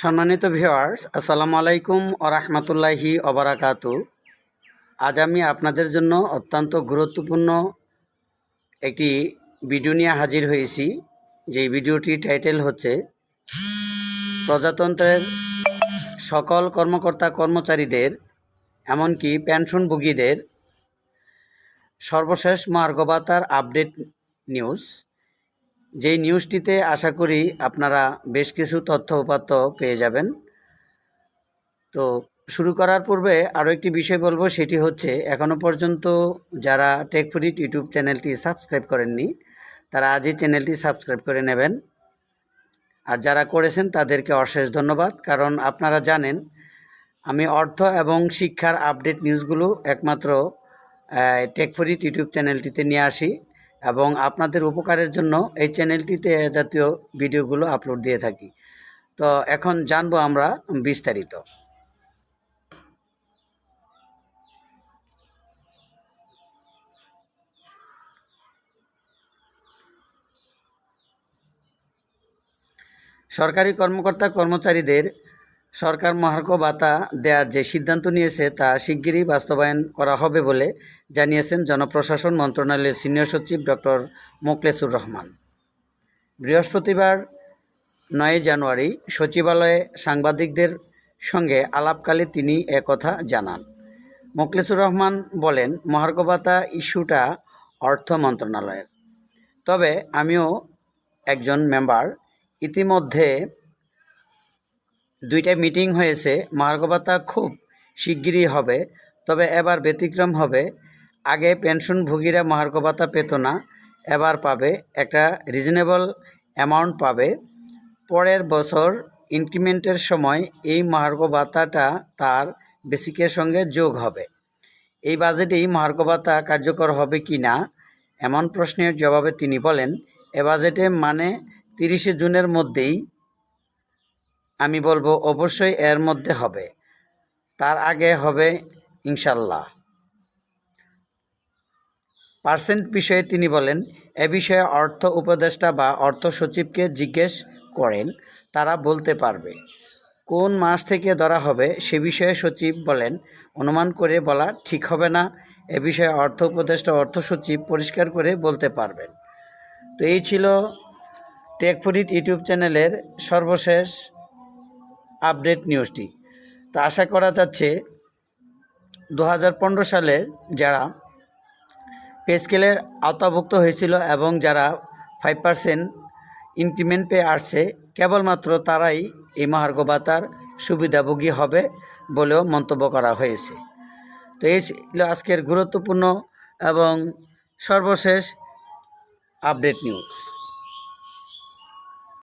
সম্মানিত ভিউয়ার্স আসসালামু আলাইকুম রহমতুল্লাহি অবরাকাতু আজ আমি আপনাদের জন্য অত্যন্ত গুরুত্বপূর্ণ একটি ভিডিও নিয়ে হাজির হয়েছি। যেই ভিডিওটি টাইটেল হচ্ছে, প্রজাতন্ত্রের সকল কর্মকর্তা কর্মচারীদের, এমনকি পেনশনভোগীদের সর্বশেষ মার্গবাতার আপডেট নিউজ যেই নিউজটিতে আশা করি আপনারা বেশ কিছু তথ্য উপাত্ত পেয়ে যাবেন। তো শুরু করার পূর্বে আরও একটি বিষয় বলব, সেটি হচ্ছে এখনও পর্যন্ত যারা টেকফুরিট ইউটিউব চ্যানেলটি সাবস্ক্রাইব করেননি, তারা আজই চ্যানেলটি সাবস্ক্রাইব করে নেবেন। আর যারা করেছেন, তাদেরকে অশেষ ধন্যবাদ, কারণ আপনারা জানেন আমি অর্থ এবং শিক্ষার আপডেট নিউজগুলো একমাত্র টেকফরিট ইউটিউব চ্যানেলটিতে নিয়ে আসি। এবং আপনাদের উপকারের জন্য এই চ্যানেলটিতে জাতীয় ভিডিওগুলো আপলোড দিয়ে থাকি। তো এখন জানব আমরা বিস্তারিত। সরকারি কর্মকর্তা কর্মচারীদের সরকার মহার্ঘ ভাতা দেওয়ার যে সিদ্ধান্ত নিয়েছে তা শিগগিরই বাস্তবায়ন করা হবে বলে জানিয়েছেন জনপ্রশাসন মন্ত্রণালয়ের সিনিয়র সচিব ডক্টর মোকলেসুর রহমান। বৃহস্পতিবার নয় জানুয়ারি সচিবালয়ে সাংবাদিকদের সঙ্গে আলাপকালে তিনি একথা জানান। মোকলেসুর রহমান বলেন মহার্ঘ ভাতা ইস্যুটা অর্থ মন্ত্রণালয়ের। তবে আমিও একজন মেম্বার। ইতিমধ্যে দুইটা মিটিং হয়েছে মার্গভাতা খুব শিগগিরই হবে, তবে এবার ব্যতিক্রম হবে। আগে পেনশনভোগীরা মহার্ঘ ভাতা পেত না, এবার পাবে, একটা রিজনেবল অ্যামাউন্ট পাবে। পরের বছর ইনক্রিমেন্টের সময় এই মহার্ঘ ভাতাটা তার বেসিকের সঙ্গে যোগ হবে। এই বাজেটেই মহার্ঘ ভাতা কার্যকর হবে কি না, এমন প্রশ্নের জবাবে তিনি বলেন, এ বাজেটে মানে তিরিশে জুনের মধ্যেই আমি বলব অবশ্যই এর মধ্যে হবে। তার আগে হবে ইনশাল্লাহ পার্সেন্ট বিষয়ে তিনি বলেন, এ বিষয়ে অর্থ উপদেষ্টা বা অর্থ সচিবকে জিজ্ঞেস করেন, তারা বলতে পারবে। কোন মাস থেকে ধরা হবে সে বিষয়ে সচিব বলেন, অনুমান করে বলা ঠিক হবে না, এ বিষয়ে অর্থ উপদেষ্টা, অর্থ সচিব পরিষ্কার করে বলতে পারবেন। তো এই ছিল টেকফরিট ইউটিউব চ্যানেলের সর্বশেষ আপডেট নিউজটি। তা আশা করা যাচ্ছে দু হাজার পনেরো সালে যারা পে স্কেলের আওতাভুক্ত হয়েছিল এবং যারা ফাইভ পার্সেন্ট ইনক্রিমেন্ট পেয়ে আসছে, কেবলমাত্র তারাই এই মহার্ঘ ভাতার সুবিধাভোগী হবে বলেও মন্তব্য করা হয়েছে। তো এই ছিল আজকের গুরুত্বপূর্ণ এবং সর্বশেষ আপডেট নিউজ।